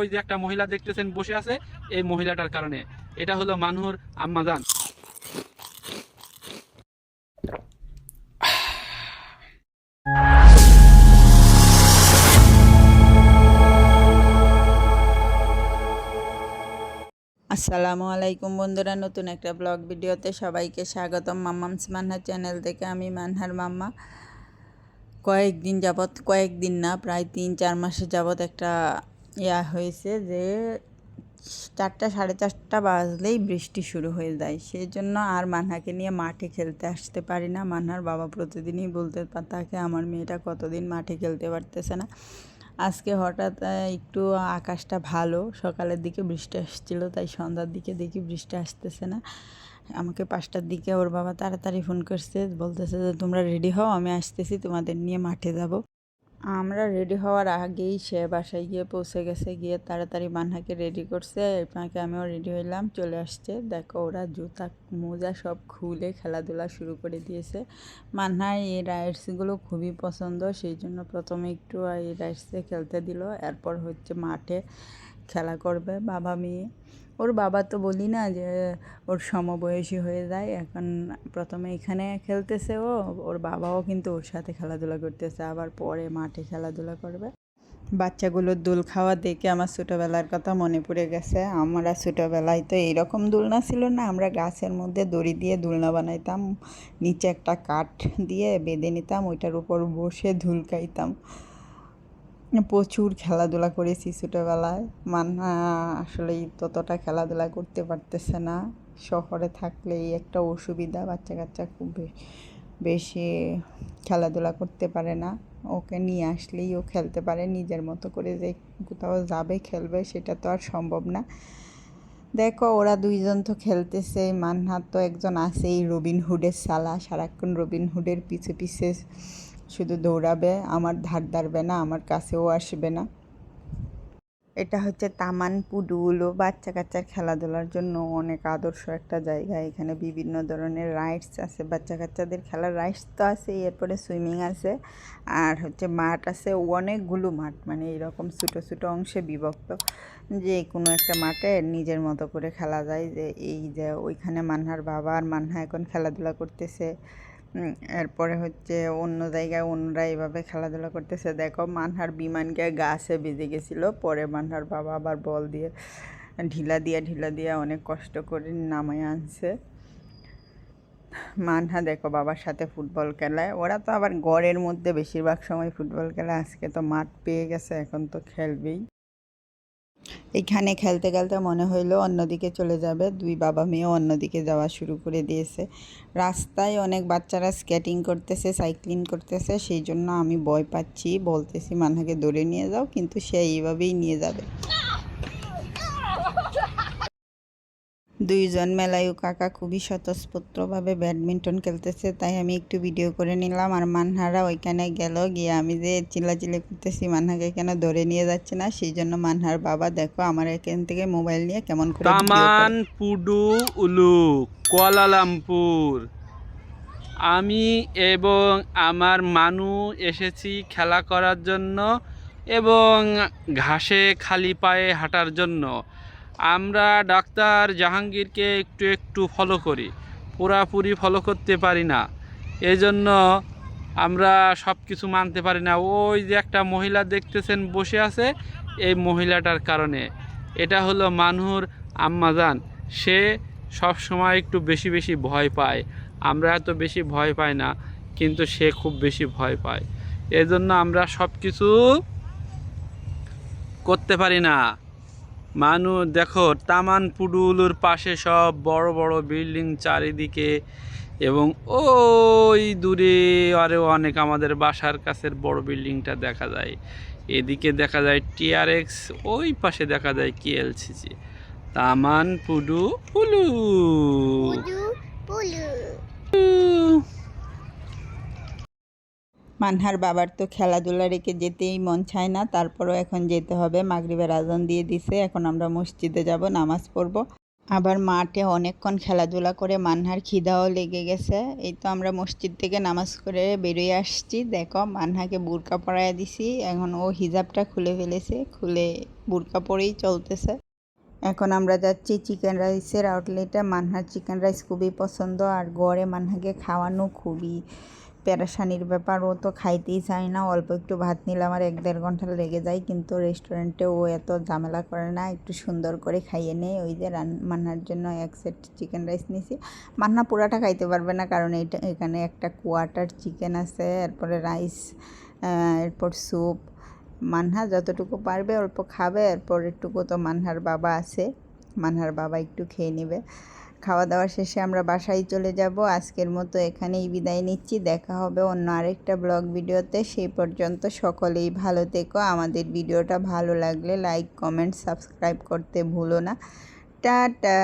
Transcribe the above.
ওই যে একটা মহিলা দেখতেছেন বসে আছে, এই মহিলাটার কারণে। এটা হলো মানুর আম্মাজান আসসালামু আলাইকুম বন্ধুরা, নতুন একটা ব্লগ ভিডিওতে সবাইকে স্বাগতম। মাম্মামস মান্না চ্যানেল থেকে আমি মানহার মাম্মা। কয়েকদিন যাবৎ, কয়েকদিন না, প্রায় তিন চার মাসে যাবৎ একটা ইয়া হয়েছে যে চারটা, সাড়ে চারটা বাজলেই বৃষ্টি শুরু হয়ে যায়। সেই জন্য আর মানহাকে নিয়ে মাঠে খেলতে আসতে পারি না। মানহার বাবা প্রতিদিনই বলতে থাকে আমার মেয়েটা কতদিন মাঠে খেলতে পারতেছে না? আজকে হঠাৎ একটু আকাশটা ভালো। সকালের দিকে বৃষ্টি আসছিল, তাই সন্ধ্যার দিকে দেখি বৃষ্টি আসতেছে না। আমাকে পাঁচটার দিকে ওর বাবা তাড়াতাড়ি ফোন করছে, বলতেছে যে, তোমরা রেডি হও, আমি আসতেছি, তোমাদের নিয়ে মাঠে যাব। আমরা রেডি হওয়ার আগেই সে বাসায় গিয়ে পৌঁছে গেছে, গিয়ে তাড়াতাড়ি বান্নাকে রেডি করছে। এরপরে আমিও রেডি হইলাম, চলে আসছে। দেখো ওরা জুতা, মোজা সব খুলে খেলাধুলা শুরু করে দিয়েছে। মান্নার এই রাইডসগুলো খুবই পছন্দ, সেই জন্য প্রথমে একটু এই রাইডসে খেলতে দিল। এরপর হচ্ছে মাঠে খেলা করবে বাবা মেয়ে। ওর বাবা তো বলি না যে, ওর সমবয়সী হয়ে যায়, এখন প্রথমে এখানে খেলতেছে ও, ওর বাবাও কিন্তু ওর সাথে খেলাধুলা করতেছে, আবার পরে মাঠে খেলাধুলা করবে। বাচ্চাগুলোর দোল খাওয়া দেখে আমার ছোটোবেলার কথা মনে পড়ে গেছে। আমরা ছোটোবেলায় তো এইরকম দোলনা ছিল না, আমরা গাছের মধ্যে দড়ি দিয়ে দোলনা বানাইতাম, নিচে একটা কাঠ দিয়ে বেঁধে নিতাম, ওইটার উপর বসে ধুলকাইতাম প্রচুর খেলাধুলা করেছি ছোটোবেলায়। মান্না আসলে ততটা খেলাধুলা করতে পারতেছে না। শহরে থাকলে একটা অসুবিধা বাচ্চা কাচ্চা খুব বেশি খেলাধুলা করতে পারে না। ওকে নিয়ে আসলেই ও খেলতে পারে, নিজের মতো করে যে কোথাও যাবে, খেলবে, সেটা তো আর সম্ভব না। দেখো, ওরা দুইজন তো খেলতেছে মানহার তো একজন আছেই রবিন হুডের সালা সারাক্ষণ রবিনহুডের পিছে পিছে শুধু দৌড়াবে, আমার ধার ধারবে না, আমার কাছেও আসবে না। এটা হচ্ছে তামান পুডুলো বাচ্চা কাচ্চার খেলাধুলার জন্য অনেক আদর্শ একটা জায়গা। এখানে বিভিন্ন ধরনের রাইডস আছে, বাচ্চা কাচ্চাদের খেলার রাইডস তো আছে, এরপরে সুইমিং আছে, আর হচ্ছে মাঠ আছে, অনেকগুলো মাঠ মানে এরকম ছোটো ছোটো অংশে বিভক্ত। যে কোনো একটা মাঠে নিজের মতো করে খেলা যায়, যে এই যে ওইখানে মানহার বাবা আর মানহা এখন খেলাধুলা করতেছে এরপরে হচ্ছে অন্য জায়গায় অন্যরা এইভাবে খেলাধুলা করতেছে। দেখো মানহার বিমানকে গাছে বেজে গেছিল, পরে মানহার বাবা আবার বল দিয়ে, ঢিলা দিয়ে ঢিলা দিয়ে অনেক কষ্ট করে নামায় আনছে। মানহা দেখো বাবার সাথে ফুটবল খেলায়। ওরা তো আবার গড়ের মধ্যে বেশিরভাগ সময় ফুটবল খেলা, আজকে তো মাঠ পেয়ে গেছে, এখন তো খেলবেই। এইখানে খেলতে খেলতে মনে হইল অন্যদিকে চলে যাবে। দুই বাবা মেয়েও অন্যদিকে যাওয়া শুরু করে দিয়েছে। রাস্তায় অনেক বাচ্চারা স্কেটিং করতেছে সাইক্লিং করতেছে, সেই জন্য আমি ভয় পাচ্ছি। বলতেছি, মানহাকে দৌড়ে নিয়ে যাও, কিন্তু সে এইভাবেই নিয়ে যাবে। দুইজন মেলায়ু কাকা খুবই স্বতঃস্ফূর্তভাবে ব্যাডমিন্টন খেলতেছে, তাই আমি একটু ভিডিও করে নিলাম। আর মানহারা ওইখানে গেল, গিয়ে আমি যে চিল্লাচিল্লি করতেছি, মানহাকে কেন ধরে নিয়ে যাচ্ছে না? সেই জন্য মানহার বাবা, দেখো, আমার এখান থেকে মোবাইল নিয়ে কেমন করে তামান পুডু উলু, কুয়ালালামপুর। আমি এবং আমার মানু এসেছি খেলা করার জন্য এবং ঘাসে খালি পায়ে হাঁটার জন্য। আমরা ডাক্তার জাহাঙ্গীরকে একটু একটু ফলো করি। পুরাপুরি ফলো করতে পারি না। এই জন্য আমরা সব কিছু মানতে পারি না। ওই যে একটা মহিলা দেখতেছেন বসে আছে, এই মহিলাটার কারণে। এটা হলো মানুর আম্মাজান সে সব সময় একটু বেশি বেশি ভয় পায়। আমরা এত বেশি ভয় পাই না, কিন্তু সে খুব বেশি ভয় পায়। এজন্য আমরা সব কিছু করতে পারি না। মানু দেখো তামান পুডুলুর পাশে সব বড় বড় বিল্ডিং চারিদিকে এবং ওই দূরে আরও অনেক আমাদের বাসার কাছের বড় বিল্ডিংটা দেখা যায়। এদিকে দেখা যায় টিআরএক্স ওই পাশে দেখা যায় কেএলসিসি তামান পুডু পুলু। মানহার বাবার তো খেলাধুলা রেখে যেতেই মন চায় না, তারপরও এখন যেতে হবে। মাগরিবের আজান দিয়ে দিছে, এখন আমরা মসজিদে যাব, নামাজ পড়ব। আবার মাঠে অনেকক্ষণ খেলাধুলা করে মানহার খিদাও লেগে গেছে। এই তো আমরা মসজিদ থেকে নামাজ করে বেরিয়ে আসছি। দেখো মানহাকে বুরকা পরাইয়া দিছি। এখন ও হিজাবটা খুলে ফেলেছে, খুলে বুরকা পরেই চলতেছে। এখন আমরা যাচ্ছি চিকেন রাইসের আউটলেটে। মানহার চিকেন রাইস খুবই পছন্দ, আর গড়ে মানহাকে খাওয়ানো খুবই প্যারাসানির ব্যাপার, ও তো খাইতেই চায় না। অল্প একটু ভাত নিলে আমার এক দেড় ঘণ্টা লেগে যায়, কিন্তু রেস্টুরেন্টে ও এত ঝামেলা করে না, একটু সুন্দর করে খাইয়ে নেয় ওই যে রান, মান্নার জন্য এক সেট চিকেন রাইস নিয়েছি মান্না পুরাটা খাইতে পারবে না, কারণ এইটা, এখানে একটা কোয়াটার চিকেন আছে, এরপরে রাইস এরপর স্যুপ। মানহা যতটুকু পারবে অল্প খাবে, এরপর একটুকু তো মানহার বাবা আছে। মানহার বাবা একটু খেয়ে নেবে। খাওয়া দাওয়া শেষে আমরা বাসায় চলে যাব। আজকের মতো এখানেই বিদায় নিচ্ছি। দেখা হবে অন্য আরেকটা ব্লগ ভিডিওতে। সেই পর্যন্ত সকলেই ভালো থেকো। আমাদের ভিডিওটা ভালো লাগলে লাইক, কমেন্ট, সাবস্ক্রাইব করতে ভুলো না। টাটা!